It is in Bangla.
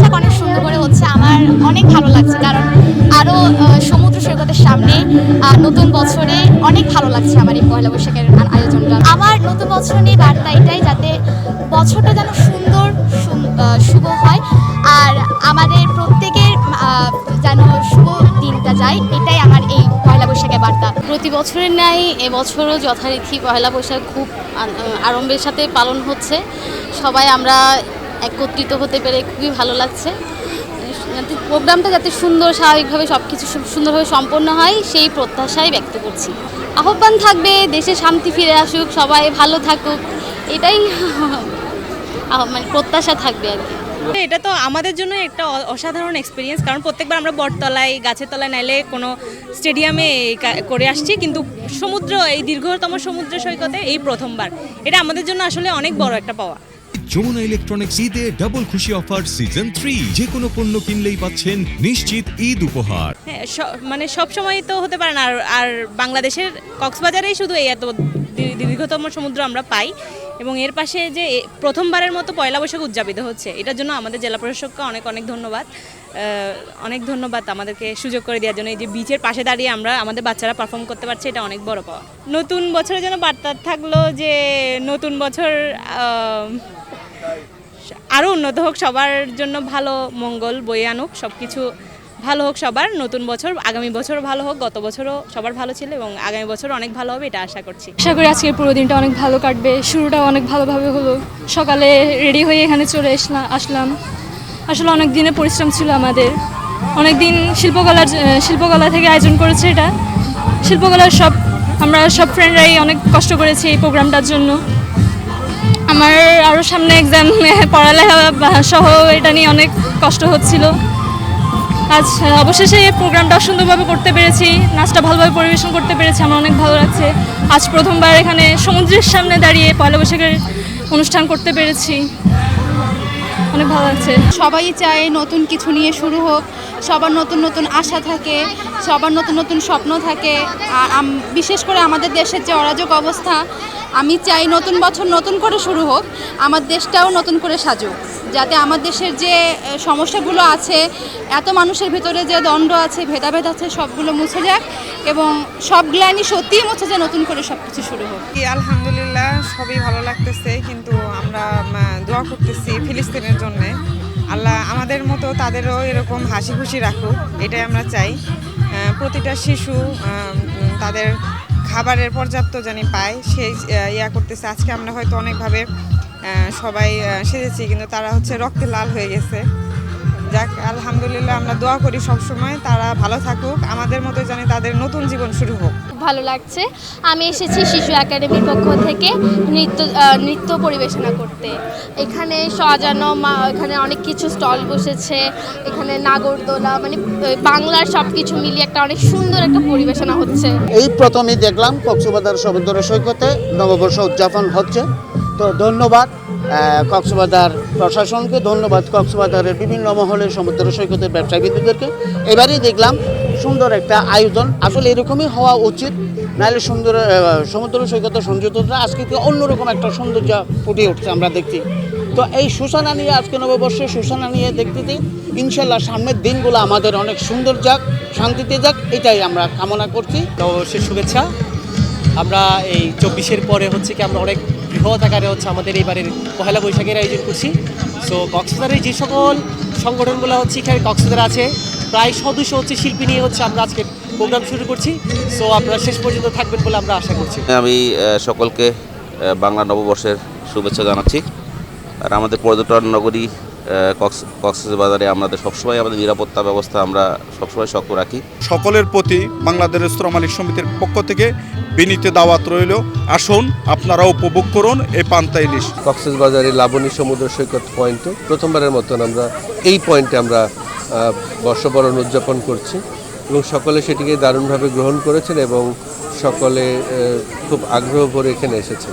বৈশাখ অনেক সুন্দর করে হচ্ছে আমার অনেক ভালো লাগছে, কারণ আরও সমুদ্র সৈকতের সামনে নতুন বছরে অনেক ভালো লাগছে আমার এই পয়লা বৈশাখের আয়োজনটা। আমার নতুন বছর নিয়ে বার্তা এটাই যাতে বছরটা যেন সুন্দর সুন- শুভ হয়, আর আমাদের প্রত্যেকের যেন শুভ দিনটা যায়, এটাই আমার এই পয়লা বৈশাখের বার্তা। প্রতি বছরের ন্যায় এবছরও যথারীতি পয়লা বৈশাখ খুব আ- আড়ম্বরের সাথে পালন হচ্ছে। সবাই আমরা একত্রিত হতে পেরে খুবই ভালো লাগছে। যাতে প্রোগ্রামটা যাতে সুন্দর, স্বাভাবিকভাবে সব কিছু সুন্দরভাবে সম্পন্ন হয়, সেই প্রত্যাশাই ব্যক্ত করছি। আহ্বান থাকবে, দেশে শান্তি ফিরে আসুক, সবাই ভালো থাকুক। এটাই মানে প্রত্যাশা থাকবে আর কি। এটা তো আমাদের জন্য একটা অসাধারণ এক্সপিরিয়েন্স কারণ প্রত্যেকবার আমরা বটতলায়, গাছের তলায় নাইলে কোনো স্টেডিয়ামে করে আসছি, কিন্তু সমুদ্র, এই দীর্ঘতম সমুদ্র সৈকতে এই প্রথমবার। এটা আমাদের জন্য আসলে অনেক বড় একটা পাওয়া। যমুনা ইলেকট্রনিক্স ঈদে ডাবল খুশি অফার সিজন থ্রি যে কোনো পণ্য কিনলেই পাচ্ছেন নিশ্চিত ঈদ উপহার। হ্যাঁ মানে সব সময় তো হতে পারে না। আর বাংলাদেশের কক্সবাজারেই শুধু এই এত দীর্ঘতম সমুদ্র আমরা পাই। এবং এর পাশে যে প্রথমবারের মতো পয়লা বৈশাখ উদযাপিত হচ্ছে, এটার জন্য আমাদের জেলা প্রশাসককে অনেক অনেক ধন্যবাদ। অনেক ধন্যবাদ আমাদেরকে সুযোগ করে দেওয়ার জন্য। এই যে বিচের পাশে দাঁড়িয়ে আমরা আমাদের বাচ্চারা পারফর্ম করতে পারছে, এটা অনেক বড় পাওয়া। নতুন বছরের জন্য বার্তা থাকল যে, নতুন বছর আরও উন্নত হোক, সবার জন্য ভালো মঙ্গল বয়ে আনুক সব কিছু ভালো হোক সবার, নতুন বছর, আগামী বছরও ভালো হোক, গত বছরও সবার ভালো ছিল এবং আগামী বছর অনেক ভালো হবে, এটা আশা করছি। আশা করি আজকের পুরো দিনটা অনেক ভালো কাটবে, শুরুটাও অনেক ভালোভাবে হলো। সকালে রেডি হয়ে এখানে চলে আসলাম আসলাম। আসলে অনেক দিনের পরিশ্রম ছিল আমাদের। অনেক দিন শিল্পকলার শিল্পকলা থেকে আয়োজন করেছে এটা। শিল্পকলার সব আমরা সব ফ্রেন্ডরাই অনেক কষ্ট করেছি এই প্রোগ্রামটার জন্য। আমার আরও সামনে এক্সাম পড়ালেখা বা- সহ এটা নিয়ে অনেক কষ্ট হচ্ছিল। আজ অবশেষে এই প্রোগ্রামটা সুন্দরভাবে করতে পেরেছি, নাচটা ভালোভাবে পরিবেশন করতে পেরেছি, আমার অনেক ভালো লাগছে। আজ প্রথমবার এখানে সমুদ্রের সামনে দাঁড়িয়ে পয়লা বৈশাখের অনুষ্ঠান করতে পেরেছি। অনেক ভালো লাগছে। সবাই চায় নতুন কিছু নিয়ে শুরু হোক। সবার নতুন নতুন আশা থাকে, সবার নতুন নতুন স্বপ্ন থাকে। আর বিশেষ করে আমাদের দেশের যে অরাজক অবস্থা, আমি চাই নতুন বছর নতুন করে শুরু হোক, আমার দেশটাও নতুন করে সাজুক। যাতে আমার দেশের যে সমস্যাগুলো আছে, এত মানুষের ভেতরে যে দণ্ড আছে, ভেদাভেদ আছে, সবগুলো মুছে যাক এবং সব গ্লানি সত্যিই মুছে যায় নতুন করে সব কিছু শুরু হোক। আলহামদুলিল্লাহ, সবই ভালো লাগতেছে। কিন্তু আমরা দোয়া করতেছি ফিলিস্তিনের জন্য। আল্লাহ আমাদের মতো তাদেরও এরকম হাসি খুশি রাখুক, এটাই আমরা চাই। প্রতিটা শিশু তাদের খাবারের পর্যাপ্ত জানি পায়। সেই ইয়া করতেছে। আজকে আমরা হয়তো অনেকভাবে সবাই সেজেছি, কিন্তু তারা হচ্ছে রক্তে লাল হয়ে গেছে। যাক আলহামদুলিল্লাহ আমরা দোয়া করি সবসময় তারা ভালো থাকুক আমাদের মতো জানি তাদের নতুন জীবন শুরু হোক। ভালো লাগছে। আমি এসেছি শিশু একাডেমির পক্ষ থেকে নৃত্য নৃত্য পরিবেশনা করতে। এখানে সাজানো মা এখানে অনেক কিছু স্টল বসেছে এখানে নাগরদোলা মানে বাংলার সব কিছু মিলিয়ে একটা অনেক সুন্দর একটা পরিবেশনা হচ্ছে। এই প্রথমেই দেখলাম কক্সবাজার সমুদ্র সৈকতে নববর্ষ উদযাপন হচ্ছে। তো ধন্যবাদ। কক্সবাজার প্রশাসনকে ধন্যবাদ। কক্সবাজারের বিভিন্ন মহলের সমুদ্র সৈকতের ব্যবসায়ীদেরকে এবারেই দেখলাম সুন্দর একটা আয়োজন। আসলে এরকমই হওয়া উচিত, নাহলে সুন্দর সমুদ্র সৈকতের সৌন্দর্যটা আজকে অন্যরকম একটা সৌন্দর্য ফুটে উঠছে আমরা দেখছি। তো এই সুসানা নিয়ে আজকে নববর্ষে সুসানা নিয়ে দেখতে দেখতেছি ইনশাল্লাহ সামনের দিনগুলো আমাদের অনেক সুন্দর যাক, শান্তিতে যাক, এটাই আমরা কামনা করছি। নববর্ষের শুভেচ্ছা। আমরা এই চব্বিশের পরে হচ্ছে কি আমরা অনেক বৃহৎ আকারে হচ্ছে আমাদের এইবারের পহেলা বৈশাখের আয়োজন করছি। সো কক্সবাজারের যে সকল সংগঠনগুলো হচ্ছে, এখানে কক্সবাজার আছে। প্রায় সদস্য হচ্ছে শিল্পী নিয়ে হচ্ছে আমরা আজকে প্রোগ্রাম শুরু করছি। সো আপনারা শেষ পর্যন্ত থাকবেন বলে আমরা আশা করছি। আমি সকলকে বাংলা নববর্ষের শুভেচ্ছা জানাচ্ছি। আর আমাদের পর্যটন নগরী কক্স কক্সবাজারে আমাদের সবসময় আমাদের নিরাপত্তা ব্যবস্থা আমরা সবসময় শক্ত রাখি। সকলের প্রতি বাংলাদেশ শ্রম মালিক সমিতির পক্ষ থেকে বিনীত দাওয়াত রইল। আসুন আপনারা উপভোগ করুন এই পান্তা ইলিশ। কক্সবাজারের লাবণী সমুদ্র সৈকত পয়েন্ট প্রথমবারের মতন আমরা এই পয়েন্টে আমরা বর্ষবরণ উদযাপন করছি এবং সকলে সেটিকে দারুণভাবে গ্রহণ করেছেন এবং সকলে খুব আগ্রহ ভরে এখানে এসেছেন।